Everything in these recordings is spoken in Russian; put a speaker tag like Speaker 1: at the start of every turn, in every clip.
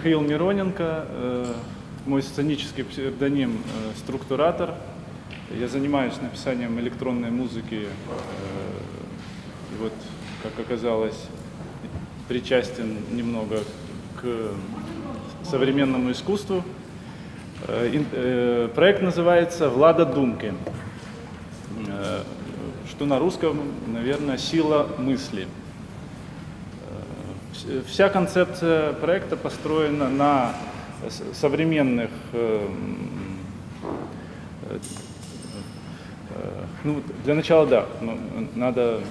Speaker 1: Михаил Мироненко, э, мой сценический псевдоним э, «Структуратор». Я занимаюсь написанием электронной музыки, э, вот, как оказалось, причастен немного к современному искусству. Проект называется «Влада Думки», что на русском, наверное, «Сила мысли». Вся концепция проекта построена на современных э, э, ну, для начала, да, ну, надо э,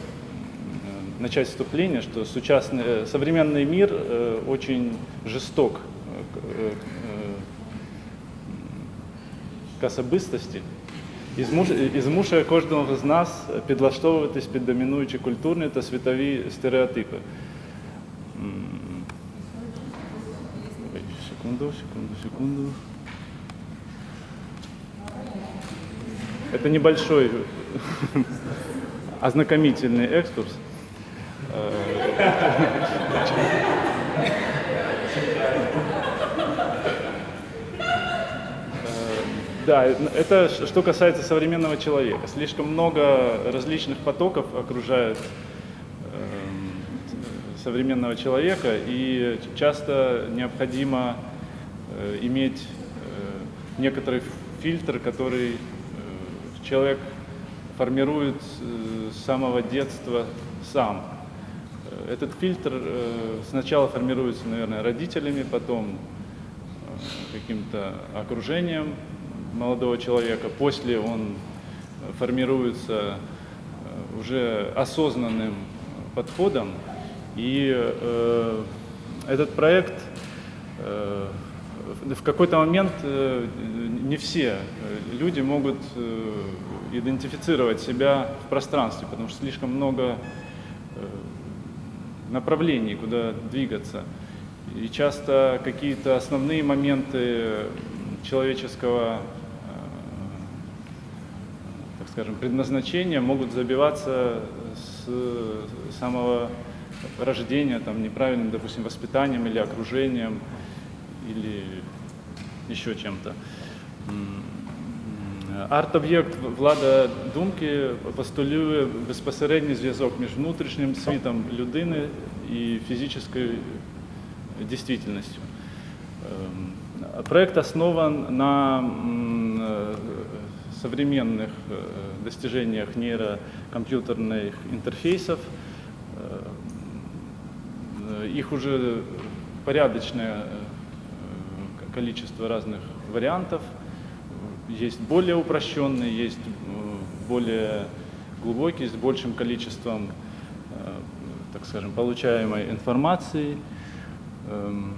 Speaker 1: начать вступление, что сучасный, современный мир очень жесток к особистості. І змушує кожного з нас підлаштовуватись під домінуючі культурні та світові стереотипи. Секунду, секунду, секунду. Это небольшой ознакомительный экскурс. Да, это что касается современного человека. Слишком много различных потоков окружает современного человека, и часто необходимо э, иметь э, некоторый фильтр, который э, человек формирует с самого детства сам. Этот фильтр сначала формируется, наверное, родителями, потом каким-то окружением молодого человека, после он формируется уже осознанным подходом и э, этот проект э, в какой-то момент э, не все люди могут э, идентифицировать себя в пространстве, потому что слишком много э, направлений, куда двигаться. И часто какие-то основные моменты человеческого, э, так скажем, предназначения могут забиваться с самого рождения, там, неправильным, допустим, воспитанием или окружением, или еще чем-то. Арт-об'єкт влада думки постулює безпосередній зв'язок між внутрішнім світом людини і фізичною дійсністю. Проект основан на современных достижениях нейрокомпьютерных интерфейсов, их уже порядочное э, количество разных вариантов. Есть более упрощенные, есть э, более глубокие, с большим количеством, э, так скажем, получаемой информации. Эм,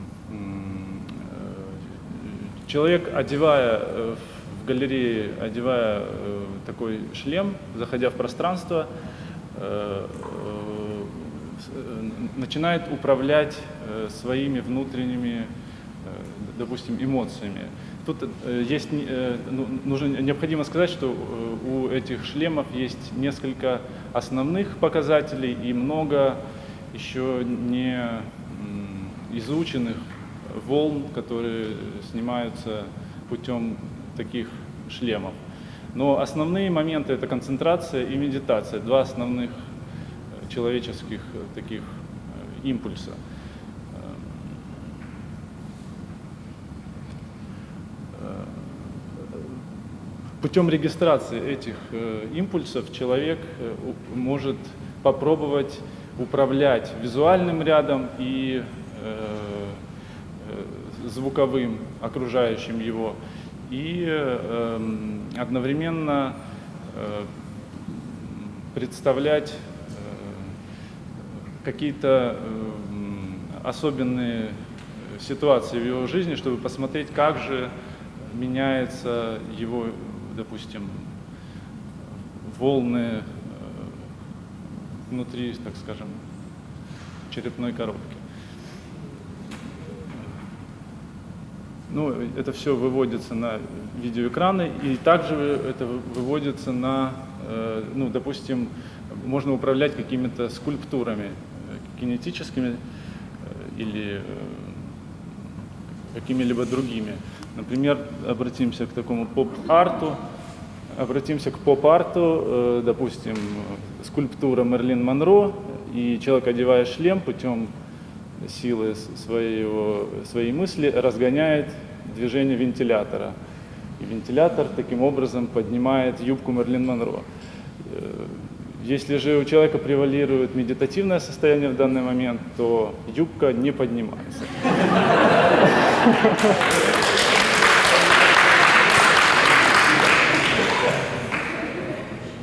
Speaker 1: человек, одевая в галерее, одевая такой шлем, заходя в пространство, Э, начинает управлять э, своими внутренними, э, допустим, эмоциями. Тут есть, ну, нужно, необходимо сказать, что у этих шлемов есть несколько основных показателей и много еще не изученных волн, которые снимаются путем таких шлемов. Но основные моменты это концентрация и медитация, два основных человеческих э, таких э, импульса. Путем регистрации этих импульсов человек может попробовать управлять визуальным рядом и звуковым, окружающим его, и эм, одновременно представлять какие-то э, особенные ситуации в его жизни, чтобы посмотреть, как же меняется его, допустим, волны э, внутри, так скажем, черепной коробки. Ну, это все выводится на видеоэкраны, и также это выводится на, э, ну, допустим, можно управлять какими-то скульптурами, кинетическими э, или э, какими-либо другими. Например, обратимся к такому поп-арту, обратимся к поп-арту, э, допустим, скульптура Мерлин Монро, и человек, одевая шлем, путем силы своего, своей мысли разгоняет движение вентилятора. И вентилятор таким образом поднимает юбку Мерлин Монро. Э, если же у человека превалирует медитативное состояние в данный момент, то юбка не поднимается.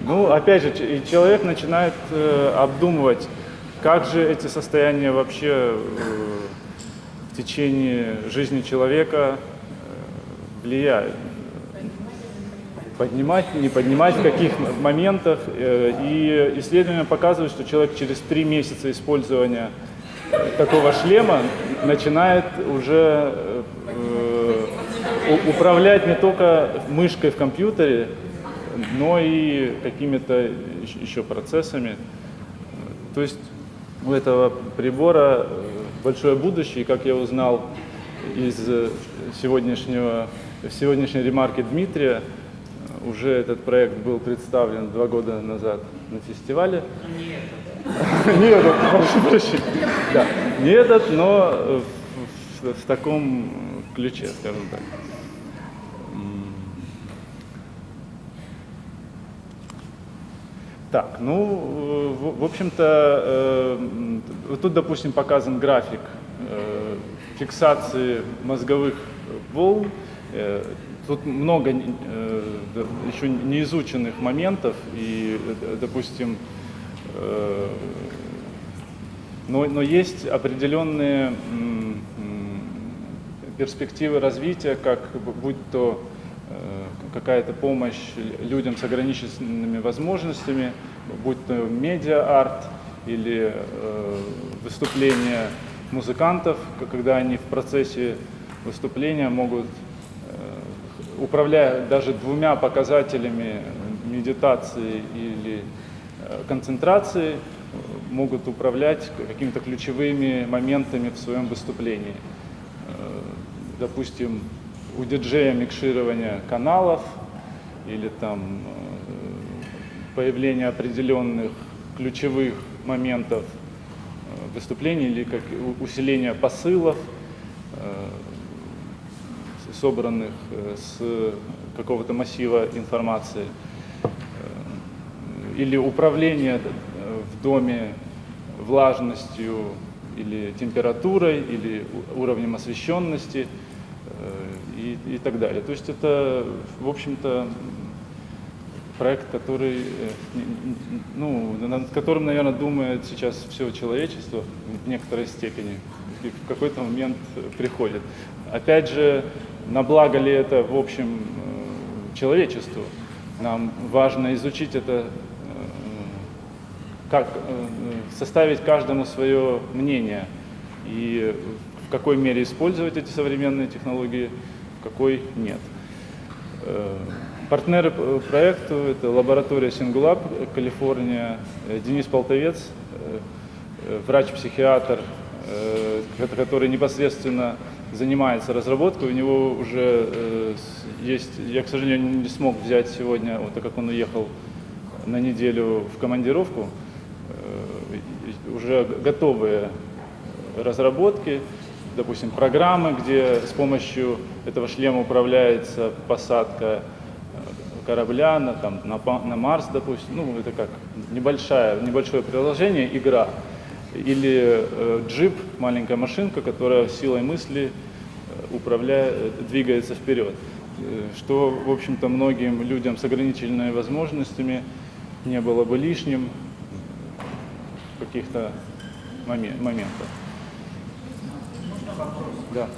Speaker 1: Ну, опять же, и человек начинает э, обдумывать, как же эти состояния вообще э, в течение жизни человека э, влияют. Поднимать, не поднимать, в каких моментах. Э, и исследования показывают, что человек через три месяца использования э, такого шлема начинает уже э, управлять не только мышкой в компьютере, но и какими-то еще процессами. То есть у этого прибора э, большое будущее, как я узнал из э, сегодняшнего, сегодняшней ремарки Дмитрия, уже этот проект был представлен два года назад на фестивале. Не этот, прошу прощения. Да, не этот, но в, таком ключе, скажем так. Так, ну, в, в общем-то, э, тут, допустим, показан график э, фиксации мозговых волн. Э, тут много э, еще неизученных моментов, и, э, допустим, э, но, но есть определенные э, перспективы развития, как будь то Э, какая-то помощь людям с ограниченными возможностями, будь то медиа-арт или э, выступления музыкантов, когда они в процессе выступления могут, управляя даже двумя показателями медитации или э, концентрации, могут управлять какими-то ключевыми моментами в своем выступлении. Э, допустим, у диджея микширование каналов или там э, появление определенных ключевых моментов выступления или как усиление посылов, собранных с какого-то массива информации, или управление в доме влажностью или температурой, или уровнем освещенности – и, и так далее. То есть это, в общем-то, проект, который, э, ну, над которым, наверное, думает сейчас все человечество в некоторой степени, и в какой-то момент приходит. Опять же, на благо ли это, в общем, э, человечеству? Нам важно изучить это, э, как составить каждому свое мнение и в какой мере использовать эти современные технологии, в какой нет. Э, партнеры проекту – это лаборатория Сингулаб, Калифорния, э, Денис Полтовец, э, врач-психиатр, который непосредственно занимается разработкой. У него уже есть, я, к сожалению, не смог взять сегодня, вот так как он уехал на неделю в командировку, уже готовые разработки, допустим, программы, где с помощью этого шлема управляется посадка э, корабля на, там, на, на Марс, допустим, ну, это как небольшая, небольшое приложение, игра, или э, джип, маленькая машинка, которая силой мысли э, управляет, двигается вперед, э, что, в общем-то, многим людям с ограниченными возможностями не было бы лишним в каких-то моментах
Speaker 2: вопрос.
Speaker 1: Да.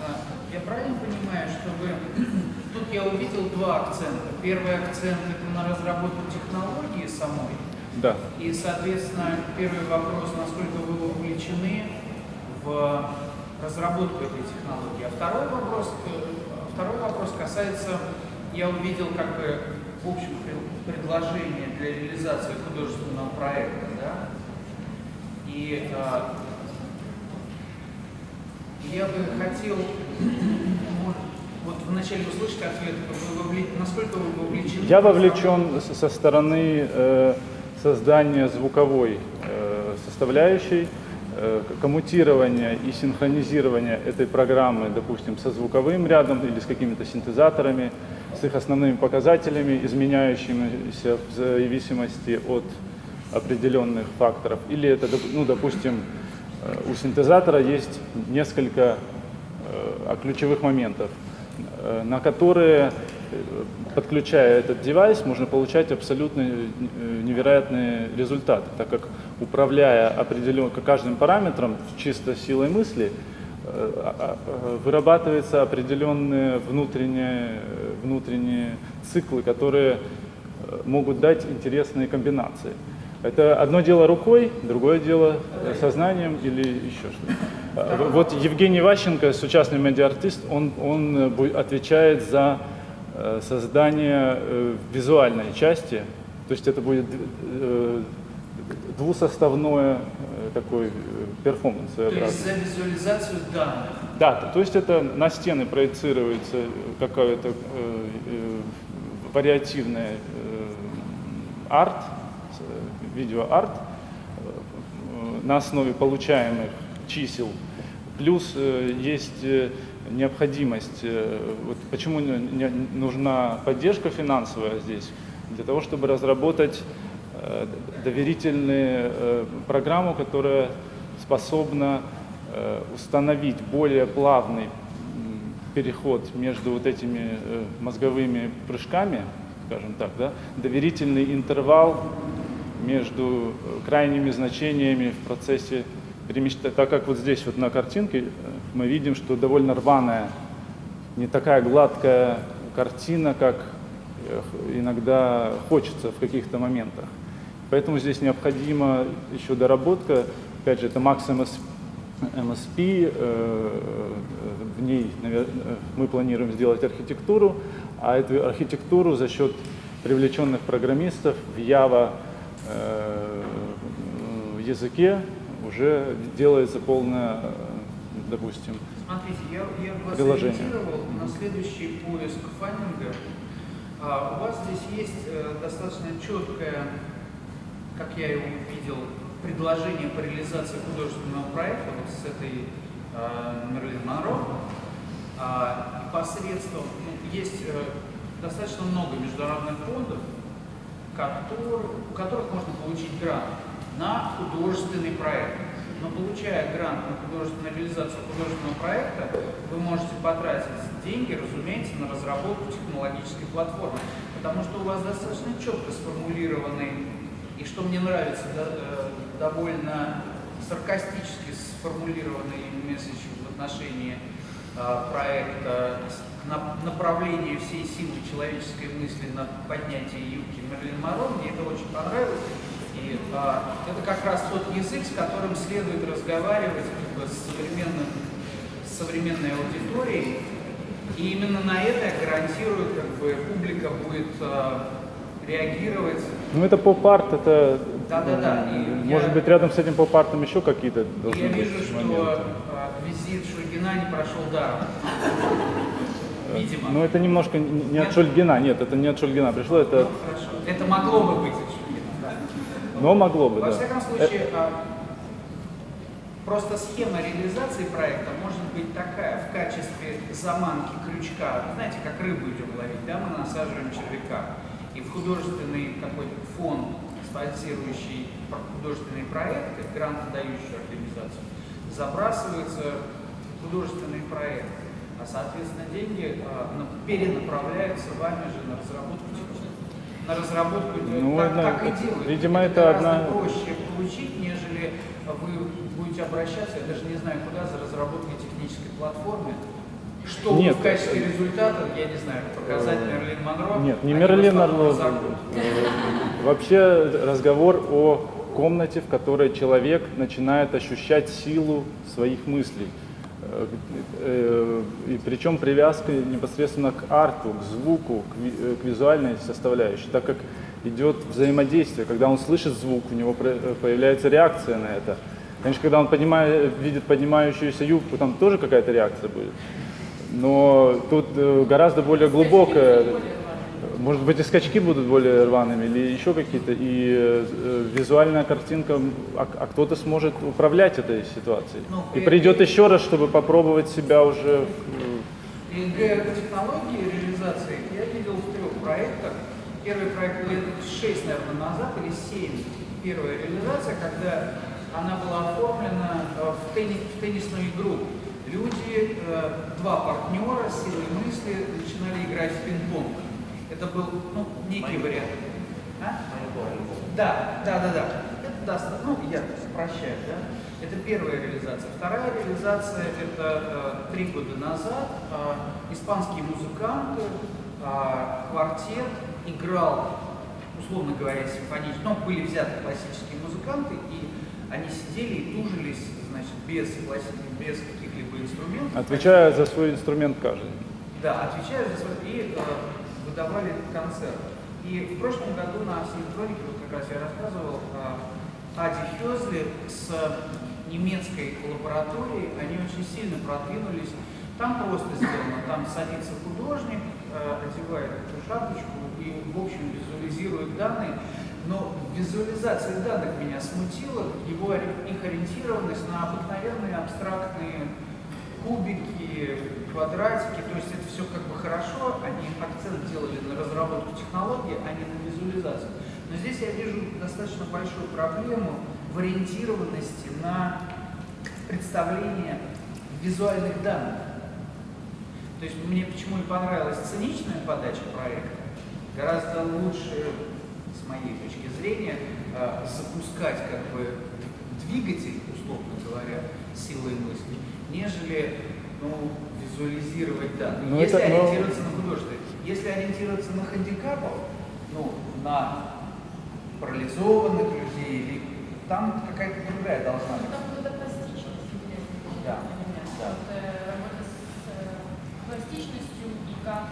Speaker 2: А, я правильно понимаю, что вы... Тут я увидел два акцента. Первый акцент – это на разработку технологии самой.
Speaker 1: Да.
Speaker 2: И, соответственно, первый вопрос, насколько вы вовлечены в разработку этой технологии. А второй вопрос, э, второй вопрос касается, я увидел как бы в общем предложение для реализации художественного проекта, да, и а, Я бы хотел вот вначале услышать ответ, насколько вы вовлечены?
Speaker 1: Я вовлечен со стороны э, создания звуковой э, составляющей, э, коммутирования и синхронизирования этой программы, допустим, со звуковым рядом или с какими-то синтезаторами, с их основными показателями, изменяющимися в зависимости от определенных факторов. Или это, ну, допустим, у синтезатора есть несколько ключевых моментов, на которые, подключая этот девайс, можно получать абсолютно невероятные результаты, так как управляя определенным каждым параметром чисто силой мысли, вырабатываются определенные внутренние, внутренние циклы, которые могут дать интересные комбинации. Это одно дело рукой, другое дело сознанием или еще что-то. Вот Евгений Ващенко, сучасный медиа-артист, он, он отвечает за создание визуальной части, то есть это будет двусоставное такой перформанс.
Speaker 2: То есть за визуализацию данных?
Speaker 1: Да, то есть это на стены проецируется какая-то э, э, вариативная э, арт, видеоарт на основе получаемых чисел. Плюс есть необходимость, вот почему нужна поддержка финансовая здесь, для того, чтобы разработать доверительную программу, которая способна установить более плавный переход между вот этими мозговыми прыжками, скажем так, да, доверительный интервал между крайними значениями в процессе перемещения. Так как вот здесь вот на картинке мы видим, что довольно рваная, не такая гладкая картина, как иногда хочется в каких-то моментах. Поэтому здесь необходима еще доработка. Опять же, это максимум MSP, в ней мы планируем сделать архитектуру, а эту архитектуру за счет привлеченных программистов в Java языке уже делается полное, допустим,
Speaker 2: Смотрите, я, я вас
Speaker 1: приложение.
Speaker 2: на следующий поиск фандинга. А, у вас здесь есть э, достаточно четкое, как я его видел, предложение по реализации художественного проекта вот с этой э, Мерлин Монро. А, посредством, ну, есть э, достаточно много международных фондов, который, у которых можно получить грант на художественный проект. Но получая грант на художественную реализацию художественного проекта, вы можете потратить деньги, разумеется, на разработку технологической платформы. Потому что у вас достаточно четко сформулированный, и что мне нравится, э, довольно саркастически сформулированный месседж в отношении э, проекта направление всей силы человеческой мысли на поднятие юбки Мерлин Монро. Мне это очень понравилось. И а, это как раз тот язык, с которым следует разговаривать как бы, с, современным, с современной аудиторией. И именно на это я гарантирую, как бы публика будет а, реагировать.
Speaker 1: Ну это поп-арт, это
Speaker 2: да, да, да.
Speaker 1: может
Speaker 2: я,
Speaker 1: быть рядом с этим поп-артом еще какие-то должны
Speaker 2: я
Speaker 1: быть
Speaker 2: вижу, что
Speaker 1: моменты.
Speaker 2: визит Шульгина не прошел даром. Видимо.
Speaker 1: Ну это немножко не от Шульгина, нет, это не от Шульгина пришло, это...
Speaker 2: Ну, хорошо. Это могло бы быть.
Speaker 1: Но могло бы,
Speaker 2: Во
Speaker 1: да.
Speaker 2: всяком случае, а, просто схема реализации проекта может быть такая в качестве заманки крючка. Знаете, как рыбу идем ловить, да, мы насаживаем червяка. И в художественный какой-то фонд, спонсирующий художественные проекты, грант дающий организацию, забрасываются художественные проекты. А, соответственно, деньги а, перенаправляются вами же на разработку на разработку,
Speaker 1: Ну,
Speaker 2: так,
Speaker 1: одна-
Speaker 2: так и
Speaker 1: это-
Speaker 2: делают.
Speaker 1: видимо, это
Speaker 2: гораздо
Speaker 1: одна-
Speaker 2: проще получить, нежели вы будете обращаться, я даже не знаю куда, за разработкой технической платформы. Что
Speaker 1: Нет,
Speaker 2: в качестве
Speaker 1: это-
Speaker 2: результата, я не знаю, показать Мерлин Монро.
Speaker 1: Нет, не Мерлин Монро.
Speaker 2: разорвут.
Speaker 1: Вообще разговор о комнате, в которой человек начинает ощущать силу своих мыслей. Э, И причем привязка непосредственно к арту, к звуку, к э, визуальной составляющей, так как идет взаимодействие. Когда он слышит звук, у него э, появляется реакция на это. Конечно, когда он поднимает, видит поднимающуюся юбку, там тоже какая-то реакция будет. Но тут гораздо более глубокая, может быть, и скачки будут более рваными, или еще какие-то, и э, э, визуальная картинка, а, а кто-то сможет управлять этой ситуацией.
Speaker 2: Ну,
Speaker 1: И
Speaker 2: и-
Speaker 1: придет еще раз, чтобы попробовать себя уже в-
Speaker 2: И технологии реализации я видел в трех проектах. Первый проект лет 6, наверное, назад или 7. Первая реализация, когда она была оформлена э, в, тенни- в теннисную игру. Люди, э, два партнера силой мысли начинали играть в пинг-понг. Это был ну, некий вариант. А? Да, да, да, да. Это даст, ну, я прощаю, да. Это первая реализация. Вторая реализация это э, три года назад э, испанские музыканты, э, квартет играл, условно говоря, симфонический, ну, были взяты классические музыканты, и они сидели и тужились, значит, без, без каких-либо инструментов.
Speaker 1: отвечая за свой инструмент каждый.
Speaker 2: Да, отвечаю за свой и э, выдавали концерт. И в прошлом году на симфонике, вот как раз я рассказывал, э, Ади Хёзли с немецкой лабораторией, они очень сильно продвинулись. Там просто сделано, там садится художник, э, одевает эту шапочку и, в общем, визуализирует данные. Но визуализация данных меня смутила, его, их ориентированность на обыкновенные абстрактные кубики, квадратики, то есть это все как бы хорошо, они акцент делали на разработку технологии, а не на визуализацию. Но здесь я вижу достаточно большую проблему в ориентированности на представление визуальных данных. То есть мне почему и понравилась циничная подача проекта, гораздо лучше, с моей точки зрения, э, запускать как бы двигатель, условно говоря, силой мысли, нежели ну, визуализировать данные.
Speaker 1: Ну,
Speaker 2: если
Speaker 1: это- но-
Speaker 2: ориентироваться на художество, если ориентироваться на хандикапов, ну, на парализованных людей, или там какая-то другая должна быть.
Speaker 3: Там вот эта пластичность.
Speaker 2: Да, да.
Speaker 3: Вот, э, работа с э, пластичностью и как,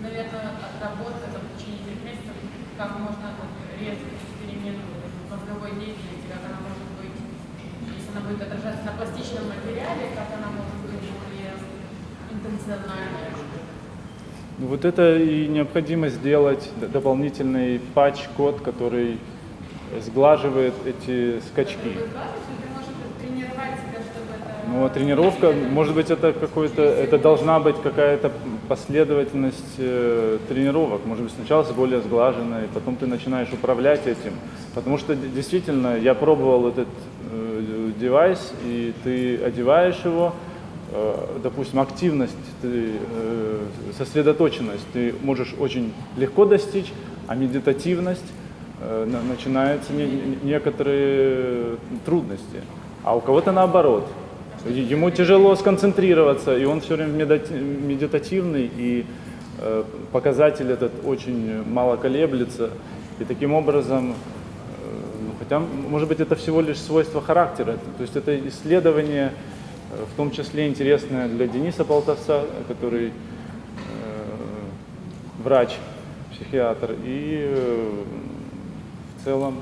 Speaker 3: наверное, от работы там, в течение трех месяцев, как можно перемену в мозговой деятельности, как она может быть, если она будет отражаться на пластичном материале, как она может быть более интенциональная.
Speaker 1: Ну, Вот это и необходимо сделать дополнительный патч-код, который сглаживает эти скачки. Ну, а тренировка, может быть, это какой-то, это должна быть какая-то последовательность э, тренировок. Может быть, сначала с более сглаженной, потом ты начинаешь управлять этим. Потому что действительно, я пробовал этот э, девайс, и ты одеваешь его, допустим, активность, ты, э, сосредоточенность ты можешь очень легко достичь, а медитативность э, на- начинаются не- не- некоторые трудности. А у кого-то наоборот. Ему тяжело сконцентрироваться, и он все время медитативный, и э, показатель этот очень мало колеблется. И таким образом, э, ну, хотя, может быть, это всего лишь свойство характера, то есть это исследование, э, в том числе интересное для Дениса Полтовца, который э, врач, психиатр, и э, в целом